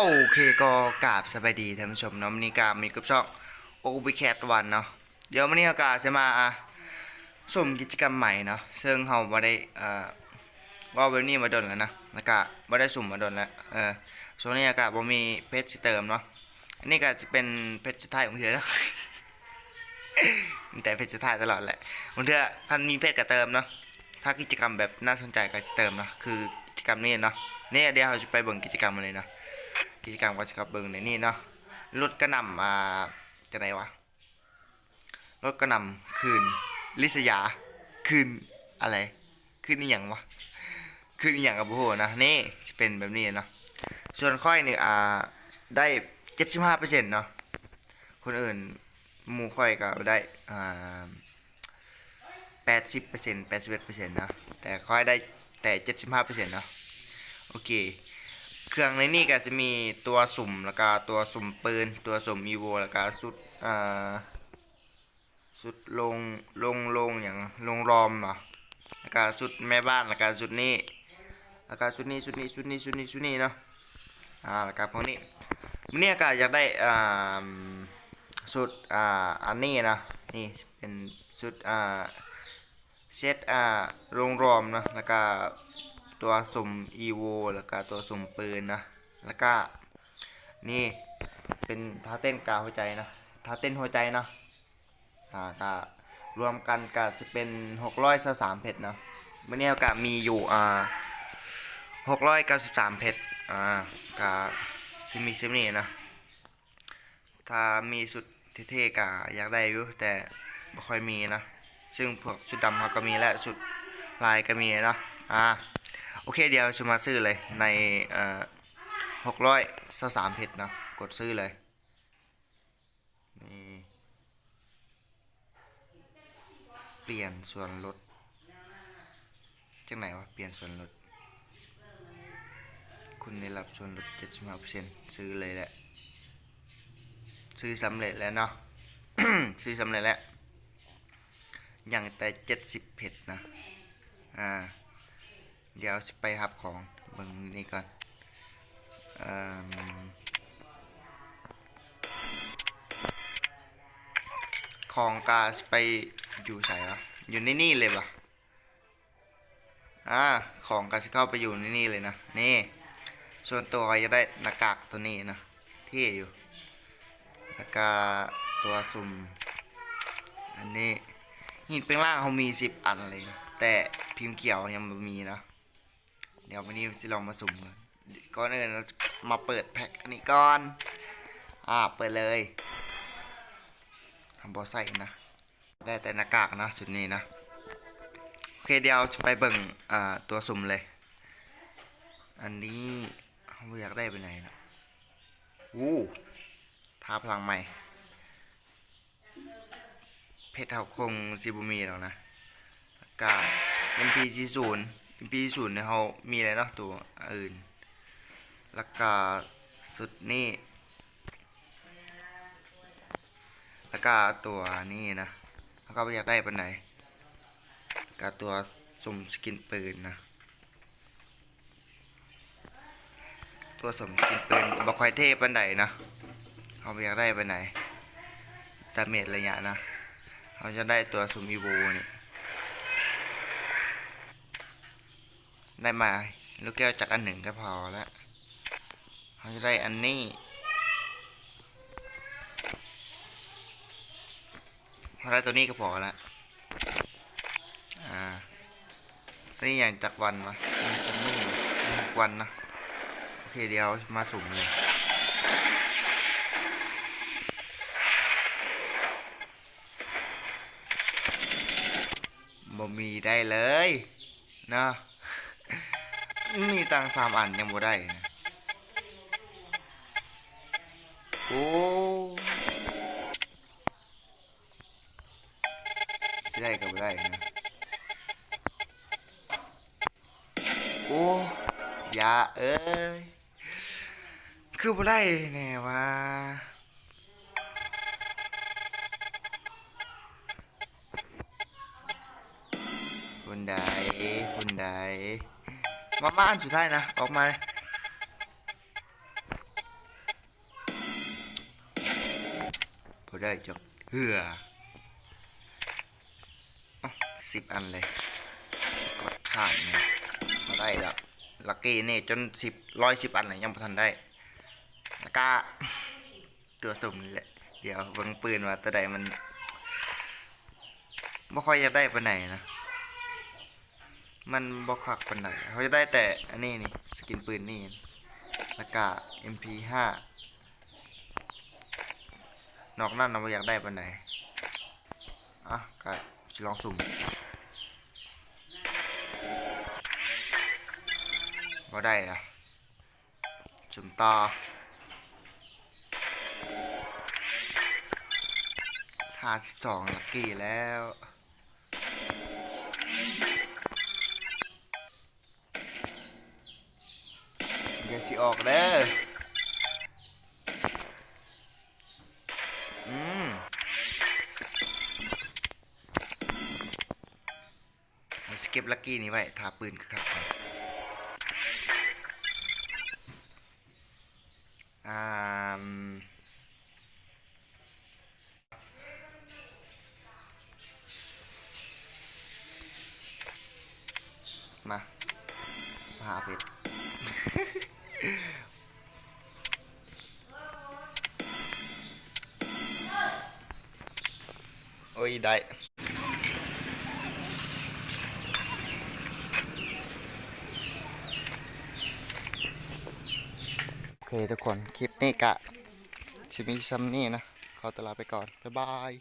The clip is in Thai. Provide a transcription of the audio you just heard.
โอเคก็กราบสบายดีท่านผู้ชมเนาะวันนี้กามีกับช่องโอบิแคทวันเนาะเดี๋ยววันนี้อากาศจะมาอะชมกิจกรรมใหม่เนาะซึ่งเราบ่ได้อ่าว่าเวบนี้มาดนแล้วนะอากาศบ่ได้สุ่มมาดนแล้วเออช่วงนี้อากาศบ่มีเพชรสิเติมเนาะอันนี้ก็จะเป็นเพชรสุดท้ายของเธอแล้วแต่เพชรสุดท้ายตลอดแหละบางเทื่อพันมีเพชรก็เติมเนาะถ้ากิจกรรมแบบน่าสนใจก็จะเติมเนาะคือกิจกรรมนี้เนาะเนี่ยเดี๋ยวเราจะไปเบิ่งกิจกรรมมาเลยเนาะ กิจกรรมก็จะกับเบิงในนี่เนาะรถกระน่ำมาจะไหนวะรถกระนำคืนลิษยาคืนอะไรคืนนี่อย่างวะคืนนี่อย่างกับโอ้โหนะนี่จะเป็นแบบนี้เนาะส่วนค่อยนี่อ่าได้เจ็ดสิบห้าเปอร์เซ็นต์เนาะคนอื่นมูค่อยก็ได้อ่าแปดสิบเปอร์เซ็นต์แปดสิบเอ็ดเปอร์เซ็นต์นะแต่ค่อยได้แต่เจ็ดสิบห้าเปอร์เซ็นต์เนาะโอเค เครื่องในนี่ก็จะมีตัวสุ่มแล้วก็ตัวสุ่มปืน ตัวสุ่มอีโวแล้วก็สุดอ่าสุดลงลงลงอย่างลงรอมเนาะแล้วก็สุดแม่บ้านแล้วก็สุดนี้แล้วก็สุดนี้สุดนี้สุดนี้สุดนี้สุดนี้เนาะอ่าแล้วก็พวกนี้เนี่ยก็อยากได้อ่าสุดอ่าอันนี้นะนี่เป็นสุดอ่าเซตอ่าลงรอมเนาะแล้วก็ ตัวสุ่ม EVO แล้วก็ตัวสุ่มปืนนะแล้วก็นี่เป็นท่าเต้นกาหัวใจนะท่าเต้นหัวใจนะอ่าก็รวมกันก็จะเป็น693เพชรนะเมื่อนี้ก็มีอยู่อ่า693เพชรอ่าก็ซิมีซิมนี่นะถ้ามีสุดเท่ๆก็อยากได้อยู่แต่ไม่ค่อยมีนะซึ่งพวกชุดดำเขาก็มีและสุดลายก็มีนะอ่า โอเคเดี๋ยวจะมาซื้อเลยในหกร้อยสามเพชรนะกดซื้อเลยนี่เปลี่ยนส่วนลดจังไหนวะเปลี่ยนส่วนลด คุณได้รับส่วนลดเจ็ดสิบห้าเปอร์เซ็นต์ซื้อเลยแหละซื้อสำเร็จแล้วเนาะซื้อสำเร็จแล้วอย่างแต่เจ็ดสิบเพชรนะอ่า เดี๋ยวสิไปหับของเบิ่งนี่ก่อนอของกาสไปอยู่ใส่วะอยู่ในนี่เลยปะอ่าของกาสเข้าไปอยู่ในนี่เลยนะ นี่ ส่วนตัวจะได้หน้ากากตัวนี้นะเท่อยู่แล้วก็ตัวสุ่ม อันนี้หินเป็นล่างเขามีสิบอันเลย แต่พิมพ์เขียวยังไม่มีนะ เดี๋ยววันนี้สิลองมาสุ่มกันก่อนอื่นเรามาเปิดแพ็คอันนี้ก่อน อ่า เปิดเลยทำบอใส่นะ ได้แต่หน้ากากนะสุดนี้นะ โอเคเดี๋ยวจะไปเบิ่งอ่าตัวสุ่มเลย อันนี้เขาอยากได้ไปไหนนะวู้ท้าพลังใหม่ เพชรเขาคงซิบุมีแล้วนะแล้วก็ MP40 MP40 เนี่ยเขามีอะไรเนาะตัวอื่นแล้วก็สุดนี่แล้วก็ตัวนี่นะแล้วก็อยากได้ปันไหนกับตัวสุ่มสกินปืนนะ ตัวสมสกินปืนบอกคอยเทปันไหนนะเขาอยากได้ปันไหนดาเมจระยะนะเขาจะได้ตัวซุมอีโวนี่ ได้มาลูกแก้วจากอันหนึ่งก็พอแล้วเขาจะได้อันนี้เขาได้ตัวนี้ก็พอแล้วอ่าตัวนี้อย่างจากวันวะจากนี่หกวันนะโอเคเดี๋ยวมาสุ่มเลยบ่มีได้เลยเนาะ มีตังสามอันยังบ่ได้นะโอ้สิได้ก็บ่ได้นะโอ้ยาเอ้ยคือบ่ได้แน่ว่าคุณใดคุณใด มาม่าอันสุดท้ายนะ ออกมาพอได้จบเหือสิบอันเลยกดข้านี่ยมาได้แล้วลักกี้เนี่ยจนสิบร้อยสิบอันเลยยังพอทันได้แล้วก็ตัวสุ่มเลยเดี๋ยวเบิ้งปืนมาแต่วใดมันไม่ค่อยจะได้ไปไหนนะ มันบ่คักปานใดเขาจะได้แต่อันนี้นี่สกินปืนนี่แล้วก็ MP5 นอกนั้นเราบ่อยากได้ปานไหนอะก็สิลองสุ่มบ่ได้อะสุ่มต่อห้าสิบสองลักกี้แล้ว เดี๋ยวสิออกเด้ออืมเอาสเก็บลักกี้นี้ไว้ทาปืนคือครับอ่ามมาหาเป็ด โอ้ย ได้ โอเคทุกคน คลิปนี้กะชิมีซัมนี่นะ ขอตลาไปก่อน บ๊ายบาย